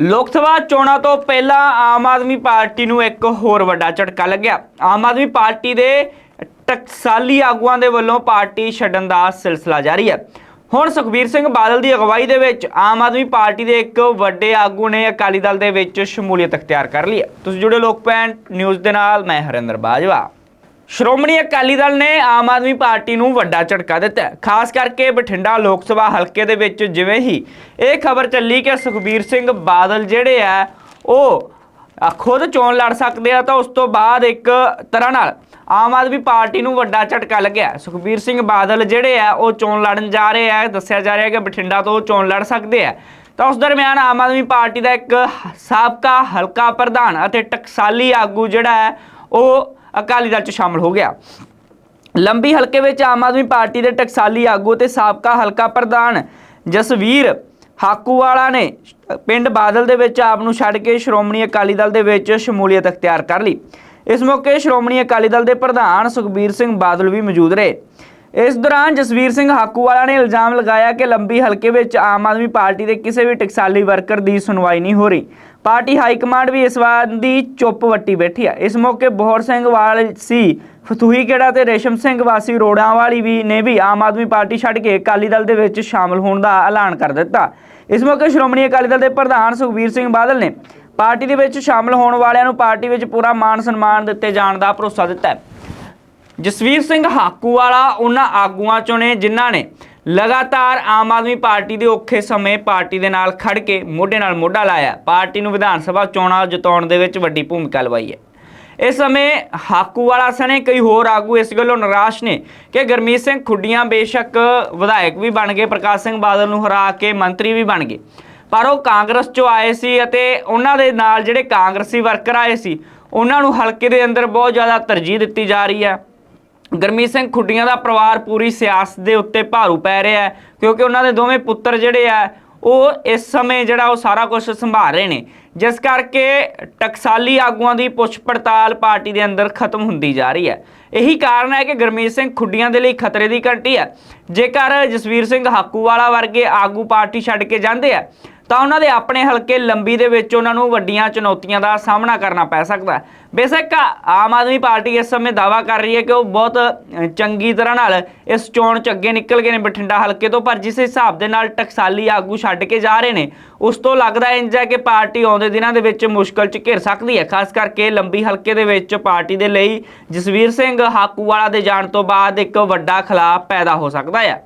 ਲੋਕ ਸਭਾ ਚੋਣਾਂ ਤੋਂ ਪਹਿਲਾਂ ਆਮ ਆਦਮੀ ਪਾਰਟੀ ਨੂੰ ਇੱਕ ਹੋਰ ਵੱਡਾ ਝਟਕਾ ਲੱਗਿਆ। ਆਮ ਆਦਮੀ ਪਾਰਟੀ ਦੇ ਟਕਸਾਲੀ ਆਗੂਆਂ ਦੇ ਵੱਲੋਂ ਪਾਰਟੀ ਛੱਡਣ ਦਾ ਸਿਲਸਿਲਾ ਜਾਰੀ ਹੈ। ਹੁਣ ਸੁਖਬੀਰ ਸਿੰਘ ਬਾਦਲ ਦੀ ਅਗਵਾਈ ਦੇ ਵਿੱਚ ਆਮ ਆਦਮੀ ਪਾਰਟੀ ਦੇ ਇੱਕ ਵੱਡੇ ਆਗੂ ਨੇ ਅਕਾਲੀ ਦਲ ਦੇ ਵਿੱਚ ਸ਼ਮੂਲੀਅਤ ਅਖਤਿਆਰ ਕਰ ਲਈ ਹੈ। ਤੁਸੀਂ ਜੁੜੇ ਲੋਕ ਪੈਂਟ ਨਿਊਜ਼ ਦੇ ਨਾਲ, ਮੈਂ ਹਰਿੰਦਰ ਬਾਜਵਾ। ਸ਼੍ਰੋਮਣੀ ਅਕਾਲੀ ਦਲ ਨੇ ਆਮ ਆਦਮੀ ਪਾਰਟੀ ਨੂੰ ਵੱਡਾ ਝਟਕਾ ਦਿੱਤਾ ਖਾਸ ਕਰਕੇ ਬਠਿੰਡਾ ਲੋਕ ਸਭਾ ਹਲਕੇ ਦੇ ਵਿੱਚ ਜਿਵੇਂ ਹੀ ਇਹ ਖਬਰ ਚੱਲੀ ਕਿ ਸੁਖਬੀਰ ਸਿੰਘ ਬਾਦਲ ਜਿਹੜੇ ਆ, ਉਹ ਖੁਦ ਚੋਣ ਲੜ ਸਕਦੇ ਆ ਤਾਂ ਉਸ ਤੋਂ ਬਾਅਦ ਇੱਕ ਤਰ੍ਹਾਂ ਨਾਲ ਆਮ ਆਦਮੀ ਪਾਰਟੀ ਨੂੰ ਵੱਡਾ ਝਟਕਾ ਲੱਗਿਆ ਸੁਖਬੀਰ ਸਿੰਘ ਬਾਦਲ ਜਿਹੜੇ ਆ, ਉਹ ਚੋਣ ਲੜਨ ਜਾ ਰਹੇ ਆ। ਦੱਸਿਆ ਜਾ ਰਿਹਾ ਕਿ ਬਠਿੰਡਾ ਤੋਂ ਉਹ ਚੋਣ ਲੜ ਸਕਦੇ ਆ। ਤਾਂ ਉਸ ਦਰਮਿਆਨ ਆਮ ਆਦਮੀ ਪਾਰਟੀ ਦਾ ਇੱਕ ਸਾਬਕਾ ਹਲਕਾ ਪ੍ਰਧਾਨ ਅਤੇ ਟਕਸਾਲੀ ਆਗੂ ਜਿਹੜਾ ਹੈ, ਉਹ ਅਕਾਲੀ ਦਲ ਚ ਸ਼ਾਮਲ ਹੋ ਗਿਆ। ਲੰਬੀ ਹਲਕੇ ਵਿੱਚ ਆਮ ਆਦਮੀ ਪਾਰਟੀ ਦੇ ਟਕਸਾਲੀ ਆਗੂ ਤੇ ਸਾਬਕਾ ਹਲਕਾ ਪ੍ਰਧਾਨ ਜਸਵੀਰ ਹਾਕੂਵਾਲਾ ਨੇ ਪਿੰਡ ਬਾਦਲ ਦੇ ਵਿੱਚ ਆਪ ਨੂੰ ਛੱਡ ਕੇ ਸ਼੍ਰੋਮਣੀ ਅਕਾਲੀ ਦਲ ਦੇ ਵਿੱਚ ਸ਼ਮੂਲੀਅਤ ਅਖਤਿਆਰ ਕਰ ਲਈ। ਇਸ ਮੌਕੇ ਸ਼੍ਰੋਮਣੀ ਅਕਾਲੀ ਦਲ ਦੇ ਪ੍ਰਧਾਨ ਸੁਖਬੀਰ ਸਿੰਘ ਬਾਦਲ ਵੀ ਮੌਜੂਦ ਰਹੇ। ਇਸ ਦੌਰਾਨ ਜਸਵੀਰ ਸਿੰਘ ਹਾਕੂਵਾਲਾ ਨੇ ਇਲਜ਼ਾਮ ਲਗਾਇਆ ਕਿ ਲੰਬੀ ਹਲਕੇ ਵਿੱਚ ਆਮ ਆਦਮੀ ਪਾਰਟੀ ਦੇ ਕਿਸੇ ਵੀ ਟਕਸਾਲੀ ਵਰਕਰ ਦੀ ਸੁਣਵਾਈ ਨਹੀਂ ਹੋ ਰਹੀ। ਪਾਰਟੀ ਹਾਈ ਕਮਾਂਡ ਵੀ ਇਸ ਵਾਰ ਦੀ ਚੁੱਪ ਵੱਟੀ ਬੈਠੀ ਹੈ ਇਸ ਮੌਕੇ ਬੋਹਰ ਸਿੰਘ ਵਾਲ ਸੀ, ਫਤੂਹੀ ਕਿਹੜਾ ਤੇ ਰੇਸ਼ਮ ਸਿੰਘ ਵਾਸੀ ਰੋੜਾਂ ਵਾਲੀ ਵੀ ਨੇ ਵੀ ਆਮ ਆਦਮੀ ਪਾਰਟੀ ਛੱਡ ਕੇ ਅਕਾਲੀ ਦਲ ਦੇ ਵਿੱਚ ਸ਼ਾਮਲ ਹੋਣ ਦਾ ਐਲਾਨ ਕਰ ਦਿੱਤਾ। ਇਸ ਮੌਕੇ ਸ਼੍ਰੋਮਣੀ ਅਕਾਲੀ ਦਲ ਦੇ ਪ੍ਰਧਾਨ ਸੁਖਬੀਰ ਸਿੰਘ ਬਾਦਲ ਨੇ ਪਾਰਟੀ ਦੇ ਵਿੱਚ ਸ਼ਾਮਲ ਹੋਣ ਵਾਲਿਆਂ ਨੂੰ ਪਾਰਟੀ ਵਿੱਚ ਪੂਰਾ ਮਾਣ ਸਨਮਾਨ ਦਿੱਤੇ ਜਾਣ ਦਾ ਭਰੋਸਾ ਦਿੱਤਾ ਹੈ। ਜਸਵੀਰ ਸਿੰਘ ਹਾਕੂ ਵਾਲਾ ਉਹਨਾਂ ਆਗੂਆਂ ਚੋਂ ਨੇ, ਜਿਨ੍ਹਾਂ ਨੇ ਲਗਾਤਾਰ ਆਮ ਆਦਮੀ ਪਾਰਟੀ ਦੇ ਔਖੇ ਸਮੇਂ ਪਾਰਟੀ ਦੇ ਨਾਲ ਖੜ ਕੇ ਮੋਢੇ ਨਾਲ ਮੋਢਾ ਲਾਇਆ। ਪਾਰਟੀ ਨੂੰ ਵਿਧਾਨ ਸਭਾ ਚੋਣਾਂ ਜਿਤਾਉਣ ਦੇ ਵਿੱਚ ਵੱਡੀ ਭੂਮਿਕਾ ਨਿਭਾਈ ਹੈ। ਇਸ ਸਮੇਂ ਹਾਕੂ ਵਾਲਾ ਸਣੇ ਕਈ ਹੋਰ ਆਗੂ ਇਸ ਗੱਲੋਂ ਨਿਰਾਸ਼ ਨੇ ਕਿ ਗਰਮੀਤ ਸਿੰਘ ਖੁੱਡੀਆਂ ਬੇਸ਼ੱਕ ਵਿਧਾਇਕ ਵੀ ਬਣ ਗਏ, ਪ੍ਰਕਾਸ਼ ਸਿੰਘ ਬਾਦਲ ਨੂੰ ਹਰਾ ਕੇ ਮੰਤਰੀ ਵੀ ਬਣ ਗਏ। ਪਰ ਉਹ ਕਾਂਗਰਸ ਚੋਂ ਆਏ ਸੀ ਅਤੇ ਉਹਨਾਂ ਦੇ ਨਾਲ ਜਿਹੜੇ ਕਾਂਗਰਸੀ ਵਰਕਰ ਆਏ ਸੀ, ਉਹਨਾਂ ਨੂੰ ਹਲਕੇ ਦੇ ਅੰਦਰ ਬਹੁਤ ਜ਼ਿਆਦਾ ਤਰਜੀਹ ਦਿੱਤੀ ਜਾ ਰਹੀ ਹੈ। ਗਰਮੀਤ ਸਿੰਘ ਖੁੱਡੀਆਂ ਦਾ ਪਰਿਵਾਰ ਪੂਰੀ ਸਿਆਸਤ ਦੇ ਉੱਤੇ ਭਾਰੂ ਪੈ ਰਿਹਾ ਹੈ, ਕਿਉਂਕਿ ਉਹਨਾਂ ਦੇ ਦੋਵੇਂ ਪੁੱਤਰ ਜਿਹੜੇ ਆ, ਉਹ ਇਸ ਸਮੇਂ ਜਿਹੜਾ ਉਹ ਸਾਰਾ ਕੁਝ ਸੰਭਾਲ ਰਹੇ ਨੇ। ਜਿਸ ਕਰਕੇ ਟਕਸਾਲੀ ਆਗੂਆਂ ਦੀ ਪੁੱਛ ਪੜਤਾਲ ਪਾਰਟੀ ਦੇ ਅੰਦਰ ਖਤਮ ਹੁੰਦੀ ਜਾ ਰਹੀ ਹੈ। ਇਹੀ ਕਾਰਨ ਹੈ ਕਿ ਗਰਮੀਤ ਸਿੰਘ ਖੁੱਡੀਆਂ ਦੇ ਲਈ ਖਤਰੇ ਦੀ ਘੰਟੀ ਹੈ। ਜੇਕਰ ਜਸਵੀਰ ਸਿੰਘ ਹਾਕੂਵਾਲਾ ਵਰਗੇ ਆਗੂ ਪਾਰਟੀ ਛੱਡ ਕੇ ਜਾਂਦੇ ਆ ਤਾਂ ਉਹਨਾਂ ਦੇ ਆਪਣੇ ਹਲਕੇ ਲੰਬੀ ਦੇ ਵਿੱਚ ਉਹਨਾਂ ਨੂੰ ਵੱਡੀਆਂ ਚੁਣੌਤੀਆਂ ਦਾ ਸਾਹਮਣਾ ਕਰਨਾ ਪੈ ਸਕਦਾ ਬੇਸ਼ੱਕ ਆਮ ਆਦਮੀ ਪਾਰਟੀ ਇਸ ਸਮੇਂ ਦਾਵਾ ਕਰ ਰਹੀ ਹੈ ਕਿ ਉਹ ਬਹੁਤ ਚੰਗੀ ਤਰ੍ਹਾਂ ਨਾਲ ਇਸ ਚੋਣ ਚ ਅੱਗੇ ਨਿਕਲ ਗਏ ਨੇ ਬਠਿੰਡਾ ਹਲਕੇ ਤੋਂ, ਪਰ ਜਿਸ ਹਿਸਾਬ ਦੇ ਨਾਲ ਟਕਸਾਲੀ ਆਗੂ ਛੱਡ ਕੇ ਜਾ ਰਹੇ ਨੇ, ਉਸ ਤੋਂ ਲੱਗਦਾ ਇੰਜ ਹੈ ਕਿ ਪਾਰਟੀ ਆਉਂਦੇ ਦਿਨਾਂ ਦੇ ਵਿੱਚ ਮੁਸ਼ਕਲ ਚ ਘਿਰ ਸਕਦੀ ਹੈ। ਖਾਸ ਕਰਕੇ ਲੰਬੀ ਹਲਕੇ ਦੇ ਵਿੱਚ ਪਾਰਟੀ ਦੇ ਲਈ ਜਸਵੀਰ ਸਿੰਘ ਹਾਕੂਵਾਲਾ ਦੇ ਜਾਣ ਤੋਂ ਬਾਅਦ ਇੱਕ ਵੱਡਾ ਖਿਲਾਫ ਪੈਦਾ ਹੋ ਸਕਦਾ ਹੈ